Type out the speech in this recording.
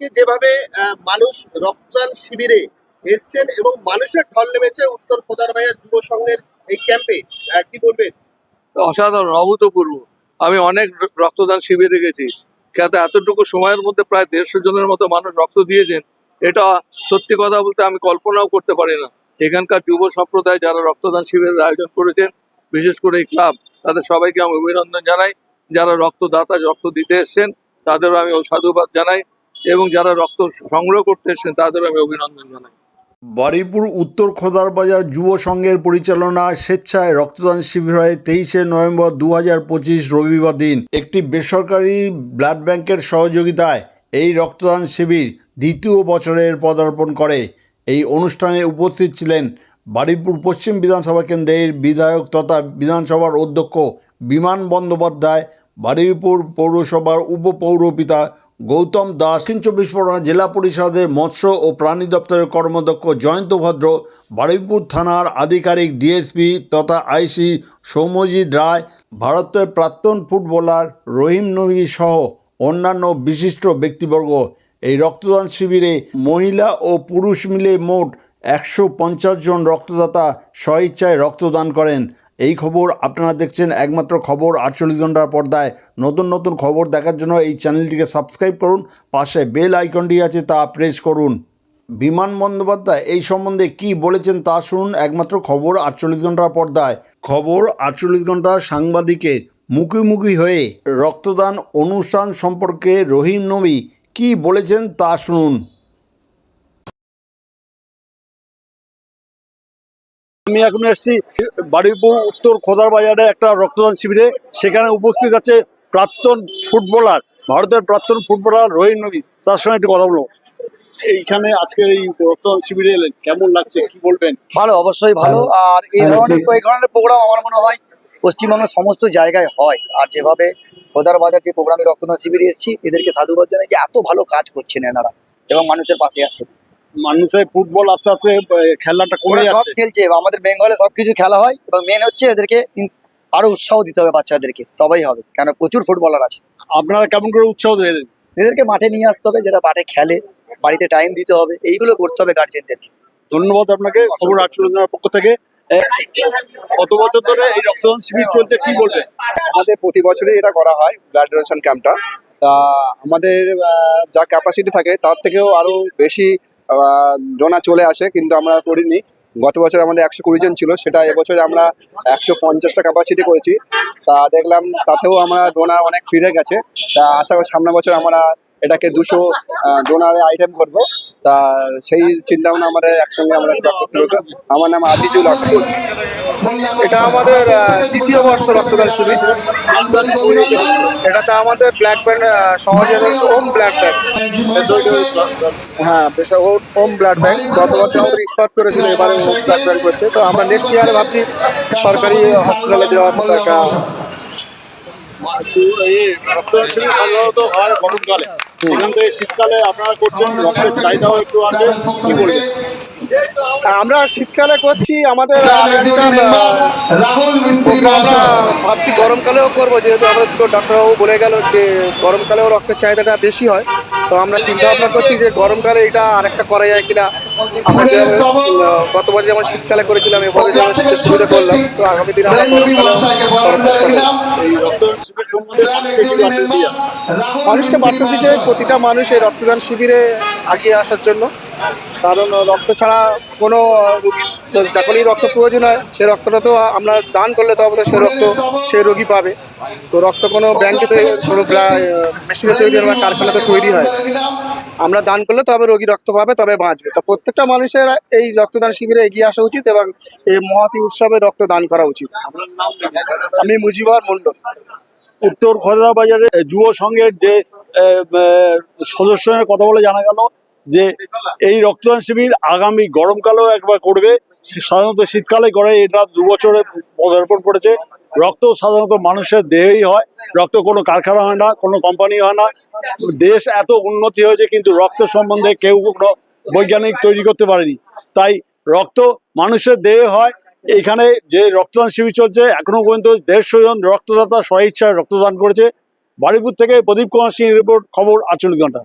আজকে যেভাবে মানুষ রক্তদান শিবিরে এসছেন এবং মানুষের ঢল নেমেছে উত্তর খোদারবাজার যুব সংঘের এই ক্যাম্পে কি বলবেন? অসাধারণ, অভূতপূর্ব। আমি অনেক রক্তদান শিবিরে গেছি। যাতে এতটুকু সময়ের মধ্যে প্রায় দেড়শো জনের মতো মানুষ রক্ত দিয়েছেন। এটা সত্যি কথা বলতে আমি কল্পনাও করতে পারি না। এখানকার যুব সম্প্রদায় যারা রক্তদান শিবিরের আয়োজন করেছেন, বিশেষ করে এই ক্লাব, তাদের সবাইকে আমি অভিনন্দন জানাই। যারা রক্তদাতা, রক্ত দিতে এসছেন, তাদেরও আমি সাধুবাদ জানাই। এবং যারা রক্ত সংগ্রহ করতে এসছেন, তাদেরও আমি অভিনন্দন জানাই। বারুইপুর উত্তর খোদারবাজার যুব সংঘের পরিচালনা স্বেচ্ছায় রক্তদান শিবির হয় তেইশে নভেম্বর দু হাজার পঁচিশ রবিবার দিন। একটি বেসরকারি ব্লাড ব্যাংকের সহযোগিতায় এই রক্তদান শিবির দ্বিতীয় বছরের পদার্পণ করে। এই অনুষ্ঠানে উপস্থিত ছিলেন বারুইপুর পশ্চিম বিধানসভা কেন্দ্রের বিধায়ক তথা বিধানসভার অধ্যক্ষ বিমান বন্দ্যোপাধ্যায় বারুইপুর পৌরসভার উপপৌরপিতা গৌতম দাস দক্ষিণ চব্বিশ পরগনা জেলা পরিষদের মৎস্য ও প্রাণী দপ্তরের কর্মদক্ষ জয়ন্ত ভদ্র, বারুইপুর থানার আধিকারিক ডিএসপি তথা আইসি সৌম্যজিৎ রায়, ভারতের প্রাক্তন ফুটবলার রহিম নবী সহ অন্যান্য বিশিষ্ট ব্যক্তিবর্গ। এই রক্তদান শিবিরে মহিলা ও পুরুষ মিলে মোট একশো পঞ্চাশ জন রক্তদাতা স্বইচ্ছায় রক্তদান করেন। এই খবর আপনারা দেখছেন একমাত্র খবর আটচল্লিশ ঘণ্টার পর্দায়। নতুন নতুন খবর দেখার জন্য এই চ্যানেলটিকে সাবস্ক্রাইব করুন, পাশে বেল আইকনটি আছে তা প্রেস করুন। বিমান বন্দ্যোপাধ্যায়, এই সম্বন্ধে কি বলেছেন তা শুনুন একমাত্র খবর আটচল্লিশ ঘণ্টার পর্দায়। খবর আটচল্লিশ ঘণ্টা সাংবাদিকের মুখোমুখি হয়ে রক্তদান অনুষ্ঠান সম্পর্কে রহিম নবী কি বলেছেন তা শুনুন। আমি এখন এসেছি বারুইপুর উত্তর খোদার বাজারে একটা রক্তদান শিবিরে। সেখানে উপস্থিত আছে প্রাক্তন ফুটবলার ভারতের প্রাক্তন ফুটবলার রহিম নবী। তার সঙ্গে একটু কথা বলব এইখানে আজকের এই রক্তদান শিবিরে এলেন কেমন লাগছে কি বলবেন? ভালো অবশ্যই ভালো। আর এই ধরনের এই ধরনের প্রোগ্রাম আমার মনে হয় পশ্চিমবঙ্গের সমস্ত জায়গায় হয়। আর যেভাবে খোদার বাজার যে প্রোগ্রামে রক্তদান শিবিরে এসেছি এদেরকে সাধুবাদ জানাই যে এত ভালো কাজ করছেন এনারা এবং মানুষের পাশে আছে মানুষের ফুটবল আস্তে আস্তে খেলাটা কমে যাচ্ছে। খেলছে আমাদের বেঙ্গলে সবকিছু খেলা হয় এবং মেন হচ্ছে এদেরকে আরও উৎসাহ দিতে হবে বাচ্চাদেরকে তবেই হবে কেন প্রচুর ফুটবলার আছে। আপনারা কেমন করে উৎসাহ দিলেন এদেরকে মাঠে নিয়ে আসতে হবে যারা মাঠে খেলে বাড়িতে টাইম দিতে হবে এইগুলো করতে হবে গার্জেনদেরকে ধন্যবাদ আপনাকে খবর আটচল্লিশ জনের পক্ষ থেকে। কত বছর ধরে এই রক্তদান শিবির চলছে কি বলবেন? আমাদের প্রতি বছরই এটা করা হয় ব্লাড ডোনেশন ক্যাম্পটা তা আমাদের আহ, যা ক্যাপাসিটি থাকে তার থেকেও আরও বেশি ডোনা চলে আসে, কিন্তু আমরা করিনি। গত বছর আমাদের একশো কুড়ি জন ছিল, সেটা এবছর আমরা একশো পঞ্চাশটা ক্যাপাসিটি করেছি। তা দেখলাম তাতেও আমরা ডোনা অনেক ফিরে গেছে। তা আশা করি সামনে বছর আমরা এটাকে দুশো ডোনারে আইটেম করব। তা সেই চিন্তা ভাবনা আমাদের একসঙ্গে আমরা আমার নাম আজিজুল আকিবুল এটা আমাদের দ্বিতীয় বর্ষ রক্তদান শিবির। এটাতে আমাদের ব্ল্যাক ব্যান্ড হচ্ছে ওম ব্ল্যাক ব্যাংক হ্যাঁ বেশ ওম ব্লাড ব্যাংক গত বছর আমাদের ইস্পাত করেছিল এবারে ওম ব্লাড ব্যাংক করছে। তো আমরা নেক্সট ইয়ারে ভাবছি সরকারি হসপিটালে দেওয়ার মতো একটা শীতকালে আপনারা করছেন রক্তের চাহিদাও একটু আছে। কি বলবেন? আমরা শীতকালে করছি আমাদের ভাবছি গরমকালেও করব যেহেতু আমাদের দুটো ডাক্তারবাবু বলে গেল যে গরমকালেও রক্তের চাহিদাটা বেশি হয় তো আমরা চিন্তা ভাবনা করছি যে গরমকালে এটা আরেকটা করা যায় কিনা। আমরা গত বছর যেমন শীতকালে করেছিলাম এবারে যেমন শীতের সুবিধা করলাম তো আগামী দিনে আমরা গরমকালেও করার চেষ্টা করব এই রক্তদান শিবির সম্বন্ধে মানুষকে বার্তা দিচ্ছে প্রতিটা মানুষ এই রক্তদান শিবিরে আগিয়ে আসার জন্য। কারণ রক্ত ছাড়া কোনো যখনই রক্ত প্রয়োজন হয়, সে রক্তটা তো আমরা দান করলে তবে তো সে রক্ত সে রোগী পাবে। তো রক্ত কোনো ব্যাংকে কোনো মেশিনে তৈরি হয় বা কারখানাতে তৈরি হয়। আমরা দান করলে তবে রোগী রক্ত পাবে, তবে বাঁচবে। তো প্রত্যেকটা মানুষের এই রক্তদান শিবিরে এগিয়ে আসা উচিত এবং এই মহাতি উৎসবে রক্ত দান করা উচিত। আমি মুজিবর মণ্ডল। উত্তর খোদা বাজারে যুব সংঘের যে সদস্য কথা বলে জানা গেল যে, এই রক্তদান শিবির আগামী গরমকালেও একবার করবে। সাধারণত শীতকালে করে, এটা দু বছরে পদার্পণ করেছে। রক্ত সাধারণত মানুষের দেহেই হয়। রক্ত কোনো কারখানা হয় না, কোনো কোম্পানি হয় না। দেশ এত উন্নতি হয়েছে, কিন্তু রক্ত সম্বন্ধে কেউ কোনো বৈজ্ঞানিক তৈরি করতে পারেনি। তাই রক্ত মানুষের দেহে হয় এখানে যে রক্তদান শিবির চলছে, এখনও পর্যন্ত দেড়শো জন রক্তদাতা স্বইচ্ছায় রক্তদান করেছে। বারিপুর থেকে প্রদীপ কুমার সিং রিপোর্ট, খবর আটচল্লিশ ঘণ্টা।